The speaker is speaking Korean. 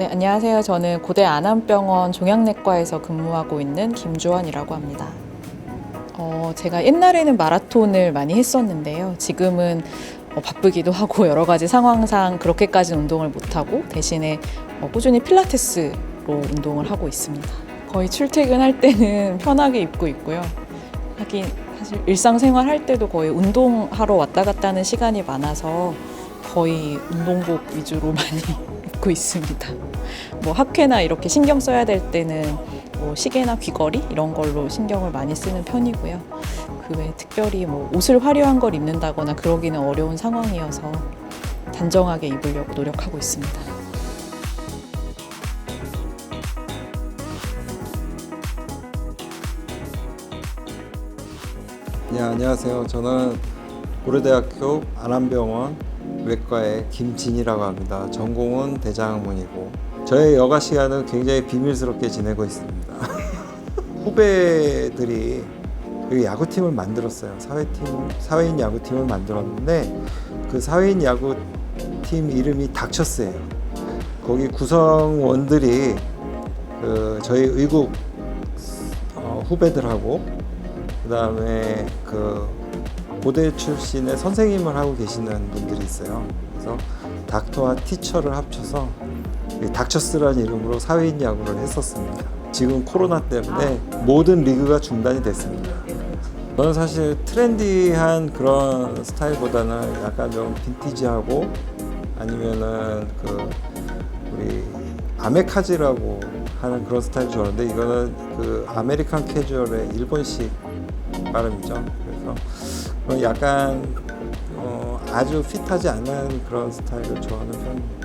네, 안녕하세요. 저는 고대 안암병원 종양내과에서 근무하고 있는 김주원이라고 합니다. 어, 제가 옛날에는 마라톤을 많이 했었는데요. 지금은 어, 바쁘기도 하고 여러 가지 상황상 그렇게까지 운동을 못하고 대신에 어, 꾸준히 필라테스로 운동을 하고 있습니다. 거의 출퇴근할 때는 편하게 입고 있고요. 하긴 사실 일상생활 할 때도 거의 운동하러 왔다 갔다 하는 시간이 많아서 거의 운동복 위주로 많이 입고 있습니다. 뭐 학회나 이렇게 신경 써야 될 때는 뭐 시계나 귀걸이 이런 걸로 신경을 많이 쓰는 편이고요. 그 외에 특별히 뭐 옷을 화려한 걸 입는다거나 그러기는 어려운 상황이어서 단정하게 입으려고 노력하고 있습니다. 네, 안녕하세요. 저는 고려대학교 안암병원 외과의 김진이라고 합니다. 전공은 대장학문이고 저의 여가 시간은 굉장히 비밀스럽게 지내고 있습니다. 후배들이 그 야구팀을 만들었어요. 사회팀, 사회인 야구팀을 만들었는데 그 사회인 야구팀 이름이 닥쳐스예요. 거기 구성원들이 그 저희 의국 어, 후배들하고 그다음에 그 고대 출신의 선생님을 하고 계시는 분들이 있어요. 그래서 닥터와 티처를 합쳐서 이 닥쳐스라는 이름으로 사회인 야구를 했었습니다. 지금 코로나 때문에 모든 리그가 중단이 됐습니다. 저는 사실 트렌디한 그런 스타일보다는 약간 좀 빈티지하고 아니면은 그 우리 아메카지라고 하는 그런 스타일 좋아하는데 이거는 그 아메리칸 캐주얼의 일본식 발음이죠. 그런 약간 어, 아주 핏하지 않은 그런 스타일을 좋아하는 편입니다.